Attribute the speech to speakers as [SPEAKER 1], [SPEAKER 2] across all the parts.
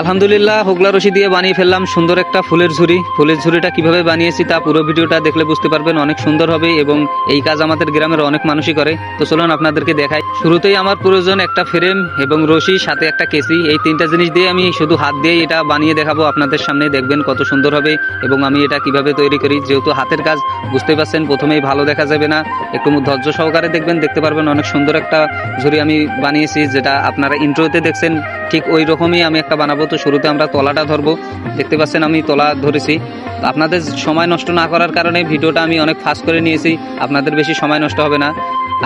[SPEAKER 1] আলহামদুলিল্লাহ, হোগলা রশি দিয়ে বানিয়ে ফেললাম সুন্দর একটা ফুলের ঝুড়ি। ফুলের ঝুড়িটা কীভাবে বানিয়েছি তা পুরো ভিডিওটা দেখলে বুঝতে পারবেন, অনেক সুন্দর হবে এবং এই কাজ আমাদের গ্রামের অনেক মানুষই করে। তো চলুন আপনাদেরকে দেখাই। শুরুতেই আমার প্রয়োজন একটা ফ্রেম এবং রশি, সাথে একটা কেসি। এই তিনটা জিনিস দিয়ে আমি শুধু হাত দিয়ে এটা বানিয়ে দেখাবো আপনাদের সামনে। দেখবেন কত সুন্দর হবে এবং আমি এটা কীভাবে তৈরি করি। যেহেতু হাতের কাজ বুঝতে পারছেন, প্রথমেই ভালো দেখা যাবে না। একটু ধৈর্য সহকারে দেখবেন, দেখতে পারবেন অনেক সুন্দর একটা ঝুড়ি আমি বানিয়েছি, যেটা আপনারা ইন্ট্রোতে দেখছেন, ঠিক ওই রকমই আমি একটা বানাবো। তো শুরুতে আমরা তলাটা ধরবো। দেখতে পাচ্ছেন আমি তলা ধরেছি। আপনাদের সময় নষ্ট না করার কারণে ভিডিওটা আমি অনেক ফাস্ট করে নিয়েছি। আপনাদের বেশি সময় নষ্ট হবে না।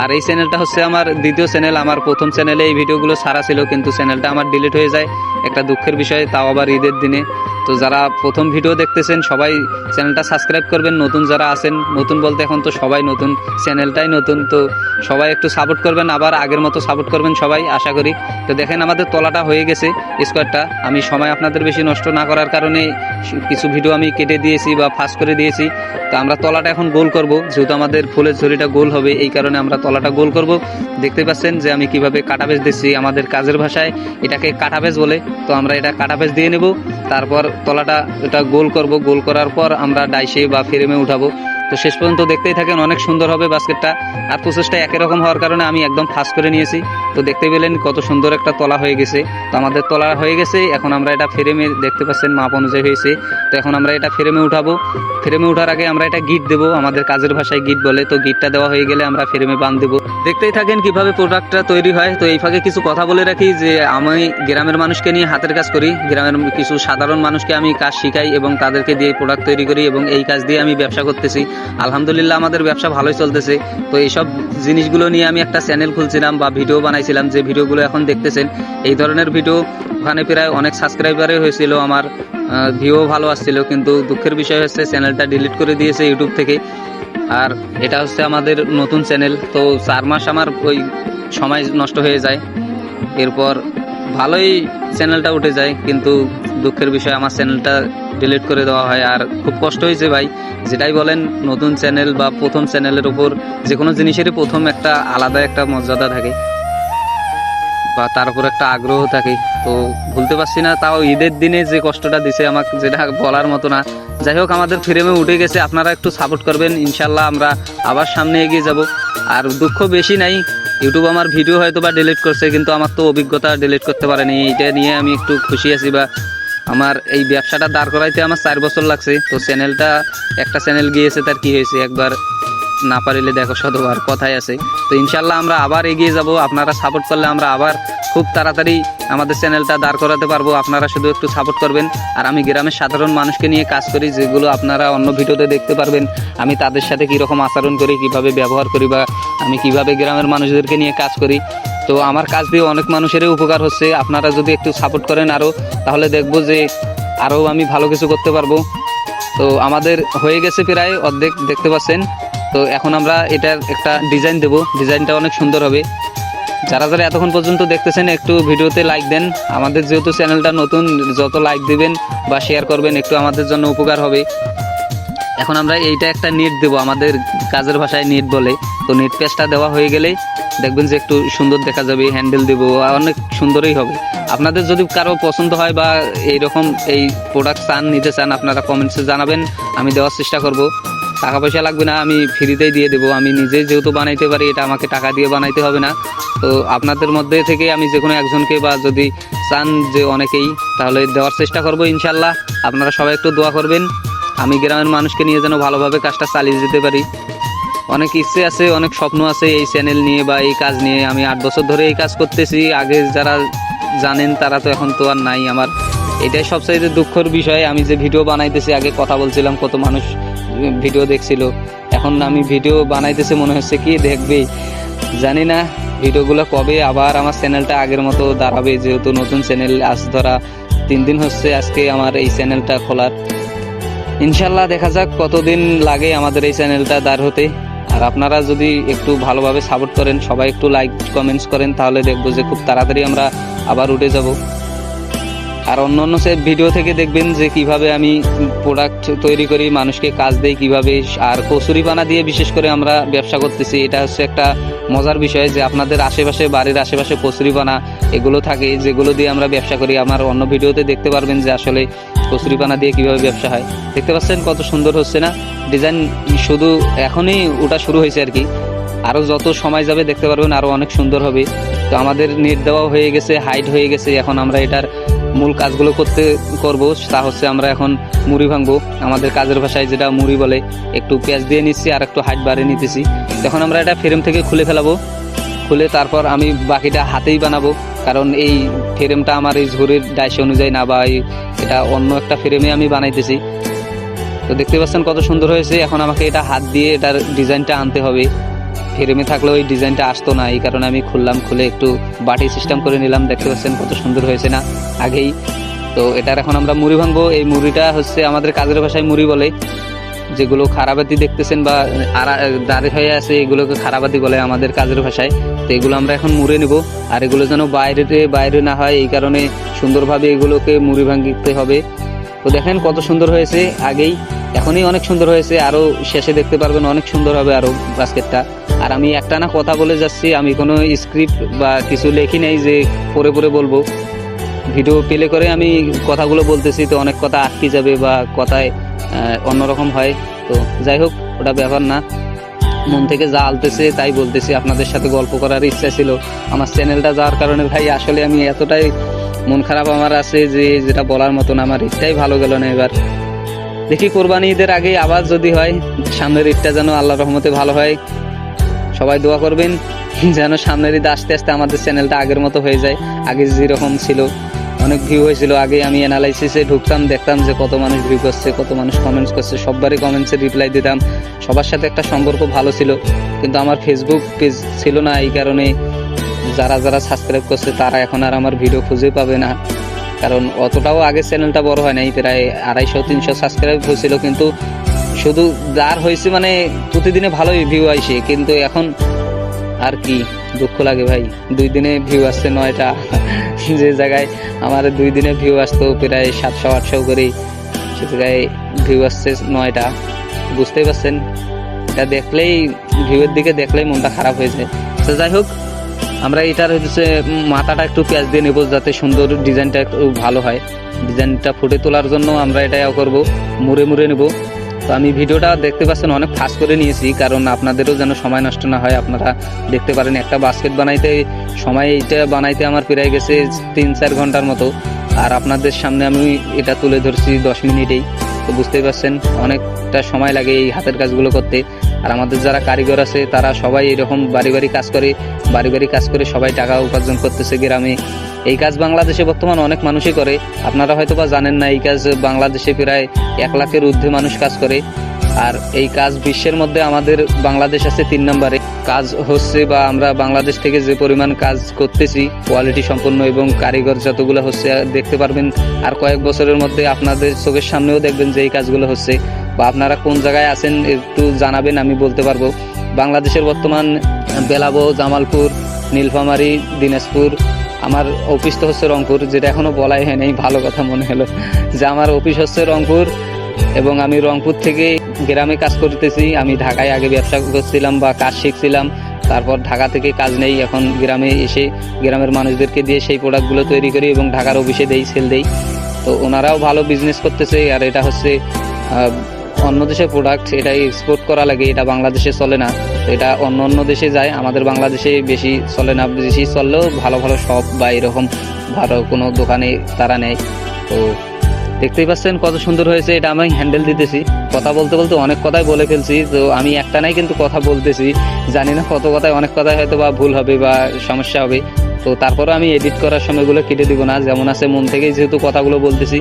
[SPEAKER 1] আর এই চ্যানেলটা হচ্ছে আমার দ্বিতীয় চ্যানেল আমার প্রথম চ্যানেলে এই ভিডিওগুলো সারা ছিল, কিন্তু চ্যানেলটা আমার ডিলিট হয়ে যায়। একটা দুঃখের বিষয়, তাও আবার ঈদের দিনে। তো যারা প্রথম ভিডিও দেখতেছেন, সবাই চ্যানেলটা সাবস্ক্রাইব করবেন। নতুন যারা আছেন, নতুন বলতে এখন তো সবাই নতুন চ্যানেলটাই নতুন। তো সবাই একটু সাপোর্ট করবেন, আবার আগের মতো সাপোর্ট করবেন সবাই, আশা করি। তো দেখেন আমাদের তলাটা হয়ে গেছে স্কোয়ারটা আমি সময় আপনাদের বেশি নষ্ট না করার কারণে কিছু ভিডিও আমি কেটে দিয়েছি বা ফাঁস করে দিয়েছি। তো আমরা তলাটা এখন গোল করব, যেহেতু আমাদের ফুলের ঝুড়িটা গোল হবে, এই কারণে আমরা তলাটা গোল করব। দেখতে পাচ্ছেন যে আমি কীভাবে কাটাবেজ দিচ্ছি আমাদের কাজের ভাষায়। এটাকে কাটাবেজ বলে। তো আমরা এটা কাটাবেজ দিয়ে নেব। তারপর তলাটা এটা গোল করব। গোল করার পর আমরা ডাইসে বা ফ্রেমে উঠাবো। তো শেষ পর্যন্ত দেখতেই থাকেন, অনেক সুন্দর হবে বাস্কেটটা। আর প্রসেসটা একই রকম হওয়ার কারণে আমি একদম ফাঁস করে নিয়েছি। তো দেখতে পেলেন কত সুন্দর একটা তলা হয়ে গেছে। তো আমাদের তলা হয়ে গেছে, এখন আমরা এটা ফ্রেমে দেখতে পাচ্ছেন মাপ অনুযায়ী হয়েছে। তো এখন আমরা এটা ফ্রেমে উঠাবো। ফ্রেমে ওঠার আগে আমরা এটা গিট দেবো, আমাদের কাজের ভাষায় গিট বলে। তো গিটটা দেওয়া হয়ে গেলে আমরা ফ্রেমে বাঁধ দেবো। দেখতেই থাকেন কীভাবে প্রোডাক্টটা তৈরি হয়। তো এই ফাঁকে কিছু কথা বলে রাখি যে, আমি গ্রামের মানুষকে নিয়ে হাতের কাজ করি। গ্রামের কিছু সাধারণ মানুষকে আমি কাজ শিখাই এবং তাদেরকে দিয়ে প্রোডাক্ট তৈরি করি এবং এই কাজ দিয়ে আমি ব্যবসা করতেছি। আলহামদুলিল্লাহ আমাদের ব্যবসা ভালোই চলতেছে। তো এইসব জিনিসগুলো নিয়ে আমি একটা চ্যানেল খুলছিলাম বা ভিডিও বানাইছিলাম যে ভিডিওগুলো এখন দেখতেছেন, এই ধরনের ভিডিও ওখানে প্রায় অনেক সাবস্ক্রাইবারে হয়েছিল, আমার ভিউ ভালো আসছিল, কিন্তু দুঃখের বিষয় হচ্ছে চ্যানেলটা ডিলিট করে দিয়েছে ইউটিউব থেকে। আর এটা হচ্ছে আমাদের নতুন চ্যানেল তো চার মাস আমার ওই সময় নষ্ট হয়ে যায়। এরপর ভালোই চ্যানেলটা উঠে যায়, কিন্তু দুঃখের বিষয় আমার চ্যানেলটা ডিলিট করে দেওয়া হয়। আর খুব কষ্ট হয়েছে ভাই, যেটাই বলেন, নতুন চ্যানেল বা প্রথম চ্যানেলের উপর যে কোনো জিনিসেরই প্রথম একটা আলাদা একটা মর্যাদা থাকে। বা তার উপর একটা আগ্রহ থাকে। তো ভুলতে পারছি না, তাও ঈদের দিনে যে কষ্টটা দিছে আমাকে যেটা বলার মতো না। যাই হোক, আমাদের ফ্রেমে উঠে গেছে, আপনারা একটু সাপোর্ট করবেন ইনশাল্লাহ আমরা আবার সামনে এগিয়ে যাব। আর দুঃখ বেশি নাই ইউটিউব আমার ভিডিও হয়তো বা ডিলিট করছে, কিন্তু আমার তো অভিজ্ঞতা ডিলিট করতে পারেনি। এটা নিয়ে আমি একটু খুশি আছি বা আমার এই ব্যবসাটা দাঁড় করাইতে আমার চার বছর লাগছে। তো চ্যানেলটা একটা চ্যানেল গিয়েছে তার কি হয়েছে, একবার না পারিলে দেখো শতবার কথাই আছে। তো ইনশাল্লাহ আমরা আবার এগিয়ে যাব। আপনারা সাপোর্ট করলে আমরা আবার খুব তাড়াতাড়ি আমাদের চ্যানেলটা দাঁড় করাতে পারব। আপনারা শুধু একটু সাপোর্ট করবেন। আর আমি গ্রামের সাধারণ মানুষকে নিয়ে কাজ করি, যেগুলো আপনারা অন্য ভিডিওতে দেখতে পারবেন। আমি তাদের সাথে কীরকম আচরণ করি, কীভাবে ব্যবহার করি বা আমি কীভাবে গ্রামের মানুষদেরকে নিয়ে কাজ করি। তো আমার কাজ দিয়ে অনেক মানুষেরই উপকার হচ্ছে। আপনারা যদি একটু সাপোর্ট করেন আরও তাহলে দেখব যে আরও আমি ভালো কিছু করতে পারব। তো আমাদের হয়ে গেছে প্রায় অর্ধেক, দেখতে পাচ্ছেন। তো এখন আমরা এটার একটা ডিজাইন দেব। ডিজাইনটা অনেক সুন্দর হবে। যারা যারা এতক্ষণ পর্যন্ত দেখতেছেন, একটু ভিডিওতে লাইক দেন। আমাদের যেহেতু চ্যানেলটা নতুন, যত লাইক দিবেন বা শেয়ার করবেন, একটু আমাদের জন্য উপকার হবে। এখন আমরা এইটা একটা নেট দেবো, আমাদের কাজের ভাষায় নেট বলে। তো নেট পেজটা দেওয়া হয়ে গেলেই দেখবেন যে একটু সুন্দর দেখা যাবে হ্যান্ডেল দেবো অনেক সুন্দরই হবে। আপনাদের যদি কারও পছন্দ হয় বা এইরকম এই প্রোডাক্ট চান, নিতে চান, আপনারা কমেন্টসে জানাবেন, আমি দেওয়ার চেষ্টা করব। টাকা পয়সা লাগবে না, আমি ফ্রিতেই দিয়ে দেবো। আমি নিজেই যেহেতু বানাইতে পারি, এটা আমাকে টাকা দিয়ে বানাইতে হবে না। তো আপনাদের মধ্যে থেকে আমি যে কোনো একজনকে বা যদি চান যে অনেকেই, তাহলে দেওয়ার চেষ্টা করব ইনশাল্লাহ। আপনারা সবাই একটু দোয়া করবেন। আমি গ্রামের মানুষকে নিয়ে যেন ভালোভাবে কাজটা চালিয়ে যেতে পারি। অনেক ইচ্ছে আছে, অনেক স্বপ্ন আছে এই চ্যানেল নিয়ে বা এই কাজ নিয়ে। আমি আট বছর ধরে এই কাজ করতেছি। আগে যারা জানেন তারা তো এখন তো আর নাই আমার। এটাই সবচাইতে দুঃখের বিষয়। আমি যে ভিডিও বানাইতেছি, আগে কথা বলছিলাম, কত মানুষ ভিডিও দেখছিল। এখন আমি ভিডিও বানাইতেছি, মনে হচ্ছে কি দেখবে? জানি না ভিডিওগুলো কবে, আবার আমার চ্যানেলটা আগের মতো দাঁড়াবে, যেহেতু নতুন চ্যানেল আজ ধরা তিন দিন হচ্ছে আজকে আমার এই চ্যানেলটা খোলার। ইনশাল্লাহ দেখা যাক কতদিন লাগে আমাদের এই চ্যানেলটা দাঁড় হতে। আর আপনারা যদি একটু ভালোভাবে সাপোর্ট করেন, সবাই একটু লাইক কমেন্টস করেন, তাহলে দেখব যে খুব তাড়াতাড়ি আমরা আবার উঠে যাব। আর অন্য অন্য সে ভিডিও থেকে দেখবেন যে কীভাবে আমি প্রোডাক্ট তৈরি করি, মানুষকে কাজ দেই কীভাবে, আর কচুরি পানা দিয়ে বিশেষ করে আমরা ব্যবসা করতেছি। এটা হচ্ছে একটা মজার বিষয় যে আপনাদের আশেপাশে, বাড়ির আশেপাশে কচুরি পানা এগুলো থাকে, যেগুলো দিয়ে আমরা ব্যবসা করি। আমার অন্য ভিডিওতে দেখতে পারবেন যে আসলে কচুরি পানা দিয়ে কীভাবে ব্যবসা হয়। দেখতে পাচ্ছেন কত সুন্দর হচ্ছে না? ডিজাইন শুধু এখনই ওটা শুরু হয়েছে আর কি। আরও যত সময় যাবে দেখতে পারবেন আরও অনেক সুন্দর হবে। তো আমাদের নেট দেওয়া হয়ে গেছে হাইট হয়ে গেছে। এখন আমরা এটার মূল কাজগুলো করতে করব, তা হচ্ছে আমরা এখন মুড়ি ভাঙবো। আমাদের কাজের ভাষায় যেটা মুড়ি বলে, একটু পেঁয়াজ দিয়ে নিচ্ছি আর একটু হাইট বাড়িয়ে নিতেছি। তখন আমরা এটা ফ্রেম থেকে খুলে ফেলাবো। খুলে তারপর আমি বাকিটা হাতেই বানাবো, কারণ এই ফ্রেমটা আমার এই ঝুড়ির ডাইস অনুযায়ী না বা এটা অন্য একটা ফ্রেমে আমি বানাইতেছি। তো দেখতে পাচ্ছেন কত সুন্দর হয়েছে। এখন আমাকে এটা হাত দিয়ে এটার ডিজাইনটা আনতে হবে। ফ্রেমে থাকলেও এই ডিজাইনটা আসতো না, এই কারণে আমি খুললাম, খুলে একটু বাটি সিস্টেম করে নিলাম, দেখতে পাচ্ছেন কত সুন্দর হয়েছে না, আগেই। তো এটার এখন আমরা মুড়ি ভাঙবো, এই মুড়িটা হচ্ছে আমাদের কাজের ভাষায় মুড়ি বলে, যেগুলো খারাপাতি দেখতেছেন বা দাঁড়িয়ে হয়ে আছে, এগুলোকে খারাপাতি বলে আমাদের কাজের ভাষায়। তো এগুলো আমরা এখন মুড়ে নেব, আর এগুলো যেন বাইরে বাইরে না হয়, এই কারণে সুন্দরভাবে এগুলোকে মুড়ি ভাঙতে হবে। তো দেখেন কত সুন্দর হয়েছে, আগেই এখনই অনেক সুন্দর হয়েছে, আরও শেষে দেখতে পারবেন অনেক সুন্দর হবে আরও বাস্কেটটা। আর আমি একটা না কথা বলে যাচ্ছি, আমি কোনো স্ক্রিপ্ট বা কিছু লেখি নাই যে পরে পরে বলব। ভিডিও প্লে করে আমি কথাগুলো বলতেছি, তো অনেক কথা আটকে যাবে বা কথায় অন্যরকম হয়। তো যাই হোক, ওটা ব্যাপার না। মন থেকে যা আলতেছে তাই বলতেছি, আপনাদের সাথে গল্প করার ইচ্ছা ছিল। আমার চ্যানেলটা যাওয়ার কারণে ভাই, আসলে আমি এতটাই মন খারাপ আমার আছে যে, যেটা বলার মতন আমার ঈদটাই ভালো গেল না এবার। দেখি কোরবানি ঈদের আগে আবার যদি হয়, সামনের ঈদটা যেন আল্লাহ রহমতে ভালো হয়। সবাই দোয়া করবেন, যেন সামনের ঈদ আস্তে আস্তে আমাদের চ্যানেলটা আগের মতো হয়ে যায়, আগে যেরকম ছিল। অনেক ভিউ হয়েছিল, আগে আমি অ্যানালাইসিসে ঢুকতাম, দেখতাম যে কত মানুষ ভিউ করছে, কত মানুষ কমেন্টস করছে, সববারই কমেন্টসে রিপ্লাই দিতাম। সবার সাথে একটা সম্পর্ক ভালো ছিল, কিন্তু আমার ফেসবুক পেজ ছিল না এই কারণে যারা যারা সাবস্ক্রাইব করছে, তারা এখন আর আমার ভিডিও খুঁজে পাবে না। কারণ অতটাও আগে চ্যানেলটা বড় হয় নাই, প্রায় আড়াইশো, তিনশো সাবস্ক্রাইব হয়েছিল, কিন্তু শুধু যার হয়েছে মানে প্রতিদিনে ভালোই ভিউ আইসে কিন্তু এখন আর কি দুঃখ লাগে ভাই। দুই দিনে ভিউ আসছে নয়টা, যে জায়গায় আমার দুই দিনে ভিউ আসতো প্রায় সাতশো, আটশো করে সে জায়গায় ভিউ আসছে নয়টা। বুঝতেই পারছেন, এটা দেখলেই ভিউয়ের দিকে দেখলেই মনটা খারাপ হয়ে যায়। তো যাই হোক আমরা এটার হচ্ছে মাথাটা একটু পেঁয়াজ দিয়ে নেব যাতে সুন্দর ডিজাইনটা একটু ভালো হয়। ডিজাইনটা ফুটে তোলার জন্য আমরা এটা করব, মুড়ে মুড়ে নেব। তো আমি ভিডিওটা দেখতে পাচ্ছেন, অনেক ফাস্ট করে নিয়েছি, কারণ আপনাদেরও যেন সময় নষ্ট না হয়, আপনারা দেখতে পারেন, একটা বাস্কেট বানাইতে সময় এইটা বানাইতে আমার প্রায় গেছে তিন চার ঘণ্টার মতো। আর আপনাদের সামনে আমি এটা তুলে ধরছি দশ মিনিটেই। তো বুঝতেই পারছেন, অনেকটা সময় লাগে এই হাতের কাজগুলো করতে। আর আমাদের যারা কারিগর আছে, তারা সবাই এরকম বাড়ি বাড়ি কাজ করে বাড়ি বাড়ি কাজ করে সবাই টাকা উপার্জন করতেছে গ্রামে। এই কাজ বাংলাদেশে বর্তমান অনেক মানুষই করে। আপনারা হয়তো বা জানেন না, এই কাজ বাংলাদেশে প্রায় এক লাখের ঊর্ধ্বে মানুষ কাজ করে। আর এই কাজ বিশ্বের মধ্যে আমাদের বাংলাদেশ আছে তিন নম্বরে। কাজ হচ্ছে বা আমরা বাংলাদেশ থেকে যে পরিমাণ কাজ করতেছি কোয়ালিটি সম্পন্ন এবং কারিগর যতগুলো হচ্ছে, দেখতে পারবেন। আর কয়েক বছরের মধ্যে আপনাদের চোখের সামনেও দেখবেন যে এই কাজগুলো হচ্ছে। বা আপনারা কোন জায়গায় আছেন একটু জানাবেন, আমি বলতে পারব। বাংলাদেশের বর্তমান বেলাবো, জামালপুর, নীলফামারী, দিনাজপুর, আমার অফিস তো হচ্ছে রংপুর, যেটা এখনও বলাই হয় নাই ভালো কথা মনে হলো। যে আমার অফিস হচ্ছে রংপুর, এবং আমি রংপুর থেকে গ্রামে কাজ করতেছি, আমি ঢাকায় আগে ব্যবসা করছিলাম বা কাজ শিখছিলাম, তারপর ঢাকা থেকে কাজ নেই, এখন গ্রামে এসে গ্রামের মানুষদেরকে দিয়ে সেই প্রোডাক্টগুলো তৈরি করি এবং ঢাকার অফিসে দেই সেল দেই। তো ওনারাও ভালো বিজনেস করতেছে, আর এটা হচ্ছে অন্য দেশের প্রোডাক্ট এটা এক্সপোর্ট করা লাগে, এটা বাংলাদেশে চলে না। এটা অন্য অন্য দেশে যায়, আমাদের বাংলাদেশে বেশি চলে না, বেশি চললেও ভালো ভালো শপ বা এরকম ভালো কোনো দোকানে তারা নেয়। তো দেখতেই পাচ্ছেন কত সুন্দর হয়েছে, এটা আমি হ্যান্ডেল দিতেছি। কথা বলতে বলতে অনেক কথাই বলে ফেলছি। তো আমি একটা নাই কিন্তু কথা বলতেছি। জানি না কত কথায় অনেক কথাই হয়তো বা ভুল হবে বা সমস্যা হবে। তো তারপরে আমি এডিট করার সময়গুলো কেটে দিব না। যেমন আছে মন থেকেই যেহেতু কথাগুলো বলতেছি,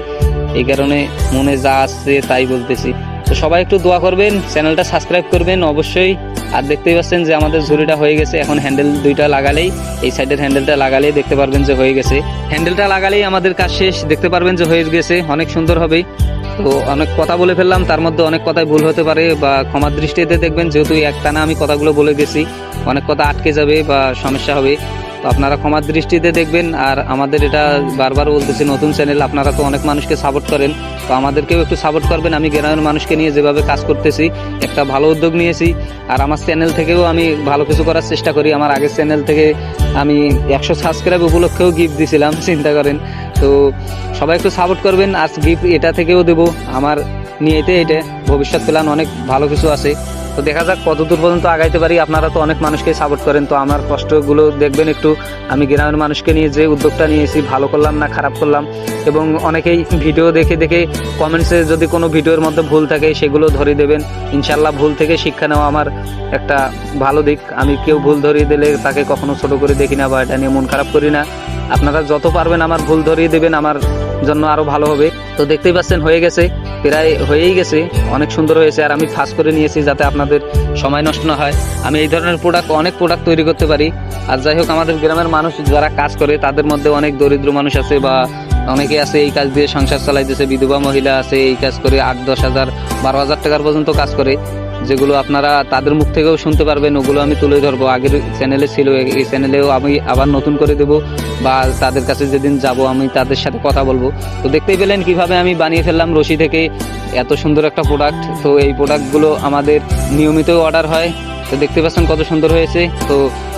[SPEAKER 1] এই কারণে মনে যা আসছে তাই বলতেছি। তো সবাই একটু দোয়া করবেন, চ্যানেলটা সাবস্ক্রাইব করবেন অবশ্যই। আর দেখতেই পাচ্ছেন যে আমাদের ঝুড়িটা হয়ে গেছে। এখন হ্যান্ডেল দুইটা লাগালেই, এই সাইডের হ্যান্ডেলটা লাগালেই দেখতে পারবেন যে হয়ে গেছে। হ্যান্ডেলটা লাগালেই আমাদের কাজ শেষ। দেখতে পারবেন যে হয়ে গেছে। অনেক সুন্দর হবে। তো অনেক কথা বলে ফেললাম, তার মধ্যে অনেক কথাই ভুল হতে পারে বা ক্ষমার দৃষ্টিতে দেখবেন, যেহেতু একটানা আমি কথাগুলো বলে গেছি, অনেক কথা আটকে যাবে বা সমস্যা হবে। তো আপনারা ক্ষমার দৃষ্টিতে দেখবেন, আর আমাদের এটা বারবার বলতেছি, নতুন চ্যানেল, আপনারা তো অনেক মানুষকে সাপোর্ট করেন। তো আমাদেরকেও একটু সাপোর্ট করবেন, আমি গ্রামের মানুষকে নিয়ে যেভাবে কাজ করতেছি, একটা ভালো উদ্যোগ নিয়েছি। আর আমার চ্যানেল থেকেও আমি ভালো কিছু করার চেষ্টা করি, আমার আগের চ্যানেল থেকে আমি একশো সাবস্ক্রাইব উপলক্ষেও গিফট দিছিলাম, চিন্তা করেন। তো সবাই একটু সাপোর্ট করবেন। আজ গিফট এটা থেকেও দেবো। আমার নিয়েতে এটা। ভবিষ্যৎ প্ল্যান অনেক ভালো কিছু আছে। তো দেখা যাক কত দূর পর্যন্ত আগাইতে পারি। আপনারা তো অনেক মানুষকে সাপোর্ট করেন। তো আমার কষ্টগুলো দেখবেন একটু। আমি গ্রামের মানুষকে নিয়ে যে উদ্যোগটা নিয়েছি, ভালো করলাম না খারাপ করলাম, এবং অনেকেই ভিডিও দেখে দেখে কমেন্টসে যদি কোনো ভিডিওর মধ্যে ভুল থাকে, সেগুলো ধরে দেবেন। ইনশাল্লাহ ভুল থেকে শিক্ষা নেওয়া আমার একটা ভালো দিক। আমি কেউ ভুল ধরিয়ে দিলে তাকে কখনো ছোট করে দেখি না বা এটা নিয়ে মন খারাপ করি না। আপনারা যত পারবেন আমার ভুল ধরিয়ে দেবেন, আমার জন্য আরও ভালো হবে। তো দেখতেই পাচ্ছেন, হয়ে গেছে, প্রায় হয়েই গেছে, অনেক সুন্দর হয়েছে, আর আমি ফাঁস করে নিয়েছি যাতে আপনাদের সময় নষ্ট না হয়। আমি এই ধরনের প্রোডাক্ট অনেক প্রোডাক্ট তৈরি করতে পারি। আর যাই হোক, আমাদের গ্রামের মানুষ যারা কাজ করে, তাদের মধ্যে অনেক দরিদ্র মানুষ আছে বা অনেকে আছে, এই কাজ দিয়ে সংসার চালাইতেছে, বিধবা মহিলা আছে, এই কাজ করে আট, দশ হাজার, বারো হাজার টাকার পর্যন্ত কাজ করে। যেগুলো আপনারা তাদের মুখ থেকেও শুনতে পারবেন, ওগুলো আমি তুলে ধরবো। আগের চ্যানেলে ছিল, এই চ্যানেলেও আমি আবার নতুন করে দেব বা তাদের কাছে যেদিন যাব আমি তাদের সাথে কথা বলব। তো দেখতেই পেলেন কীভাবে আমি বানিয়ে ফেললাম রশি থেকে এত সুন্দর একটা প্রোডাক্ট তো এই প্রোডাক্টগুলো আমাদের নিয়মিত অর্ডার হয়। তো দেখতে পাচ্ছেন কত সুন্দর হয়েছে। তো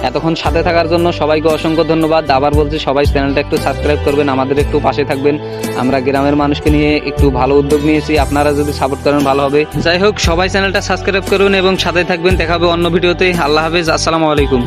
[SPEAKER 1] এতক্ষণ সাথে থাকার জন্য সবাইকে অসংখ্য ধন্যবাদ। আবার বলছি, সবাই চ্যানেলটা একটু সাবস্ক্রাইব করবেন, আমাদের একটু পাশে থাকবেন। আমরা গ্রামের মানুষকে নিয়ে একটু ভালো উদ্যোগ নিয়েছি, আপনারা যদি সাপোর্ট করেন, ভালো হবে। যাই হোক, সবাই চ্যানেলটা সাবস্ক্রাইব করবেন এবং সাথে থাকবেন। দেখা হবে অন্য ভিডিওতে। আল্লাহ হাফেজ, আসসালামু আলাইকুম।